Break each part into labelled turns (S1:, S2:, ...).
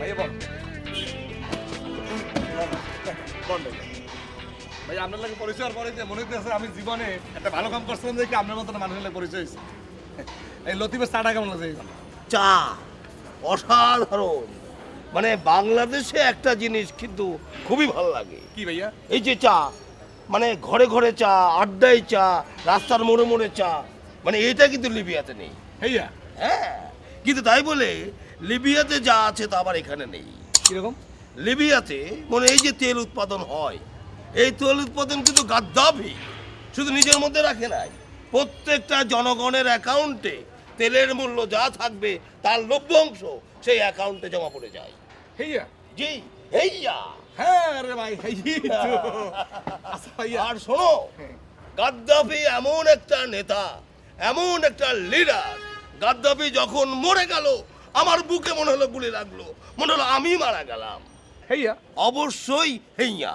S1: ভাইয়া বল। ভাই। আপনার লাগে পরিচয় পরে যে মনে হইতেছে আমি জীবনে একটা ভালো কাম করছিলাম দেখি আপনার মতন মানুষের লাগে পরিচয় হয়েছে এই লতিফের চাটা কেমন এইখানে?
S2: চা অসাধারণ। মানে বাংলাদেশে একটা জিনিস কিন্তু খুবই ভালো লাগে।
S1: কি ভাইয়া?
S2: এই যে চা মানে ঘরে ঘরে চা আড্ডায় চা রাস্তার মোড়ে মোড়ে চা মানে এটা কিন্তু লিবিয়াতে নেই।
S1: ভাইয়া?
S2: হ্যাঁ কিন্তু তাই বলে লিবিয়াতে যা আছে তা আবার এখানে নেই।
S1: কীরকম?
S2: লিবিয়াতে মানে এই যে তেল উৎপাদন হয় এই তেল উৎপাদন কিন্তু গাদ্দাফি শুধু নিজের মধ্যে রাখে নাই প্রত্যেকটা জনগণের অ্যাকাউন্টে তেলের মূল্য যা থাকবে তার লভ্যাংশ সেই অ্যাকাউন্টে জমা পড়ে যায়।
S1: ভাইয়া
S2: জি হেইয়া।
S1: হ্যাঁ রে ভাই তো। আচ্ছা
S2: আর শোনো
S1: হ্যাঁ।
S2: গাদ্দাফি এমন একটা নেতা এমন একটা লিডার গাদ্দাফি যখন মরে গেল আমার বুকে মনে হলো গুলি লাগল। মনে হলো আমি মারা গেলাম।
S1: ভাইয়া
S2: অবশ্যই হেইয়া।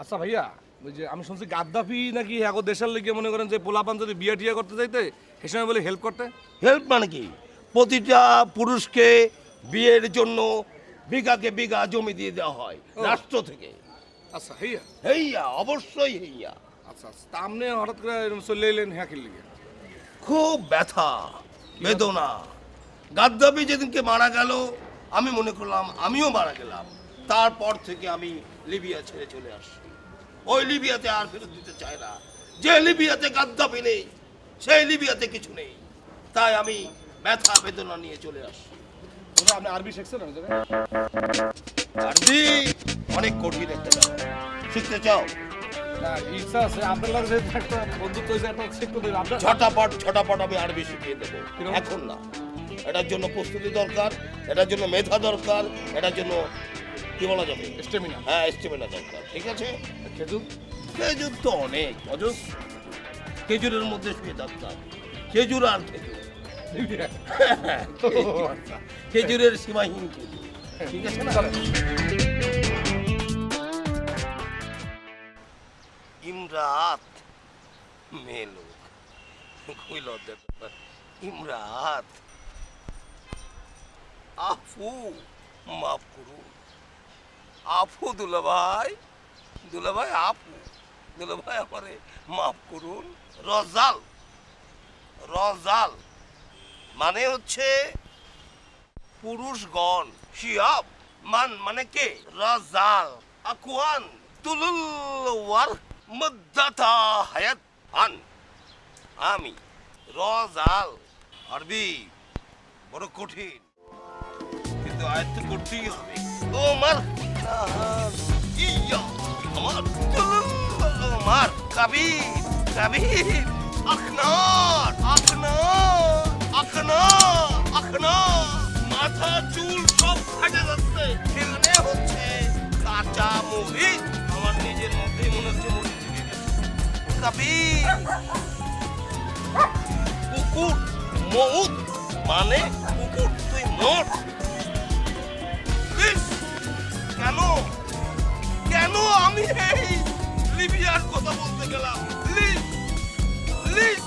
S1: আচ্ছা ভাইয়া ওই যে আমি শুনছি গাদ্দাফি নাকি এখন দেশের লেগে মনে করেন যে পোলাপান যদি বিয়ে টিয়া করতে যাইতে সে সময় বলে হেল্প করতে?
S2: হেল্প মানে কি? প্রতিটা পুরুষকে বিয়ের জন্য বিঘাকে বিঘা জমি দিয়ে দেওয়া হয় রাষ্ট্র থেকে।
S1: আচ্ছা ভাইয়া
S2: হেইয়া অবশ্যই হেইয়া।
S1: আচ্ছা আচ্ছা তা আপনি হঠাৎ করে চলে এলেন হ্যাঁ খেললে
S2: খুব ব্যথা? বেদনা। গাদ্দাফি যেদিনকে মারা গেল আমি মনে করলাম আমিও মারা গেলাম। তারপর থেকে আমি লিবিয়া ছেড়ে চলে আসছি। ওই লিবিয়াতে আর ফেরত দিতে চায় না। যে লিবিয়াতে গাদ্দাফি নেই সেই লিবিয়াতে কিছু নেই। তাই আমি ব্যথা বেদনা নিয়ে চলে আসছি।
S1: ওটা আপনি আরবি শিখছেন
S2: আরবি অনেক কঠিন একটা ব্যাপার। শিখতে চাও? ছটাপট ছটাপট আমি আরবি শিখিয়ে দেবো? এখন না। এটার জন্য প্রস্তুতি দরকার এটার জন্য মেধা দরকার এটার জন্য কি বলা যাবে?
S1: স্টেমিনা
S2: হ্যাঁ স্টেমিনা দরকার ঠিক আছে?
S1: খেজুর?
S2: খেজুর তো অনেক অজস্র খেজুরের মধ্যে শুয়ে থাকতাম খেজুর আর খেজুর।
S1: আচ্ছা।
S2: খেজুরের সীমাহীন খেজুর ঠিক আছে না? ইমরাত মেয়ে লোক। খুবই লজ্জা ইমরাত। আফু, মাফ করুন। আফু দুলাভাই দুলাভাই আপু, দুলাভাই আমারে মাফ করুন। রজাল রজাল মানে হচ্ছে পুরুষগণ। শিয়াব মান মানে কে? রাজাল। আকুয়ান তুলুল ওয়ার মুদ্দাতা হায়াত আন আমি, রজাল। আরবি, বড় কঠিন। আয়ত্ত করতেই হবে। তোমার ইয়া, আমার তোমার কাবির কাবির আখনার আখনার আখনার আখনার, মাথা, চুল সব ফাটে যাচ্ছে এখানে হচ্ছে। কাঁচা মরিচ আমার নিজের মধ্যে মনে হচ্ছে গেছে। কাবির কুকুর, মৌত মানে কুকুর, তুই মর। আমি এই লিবিয়ার কথা বলতে গেলাম। Leave leave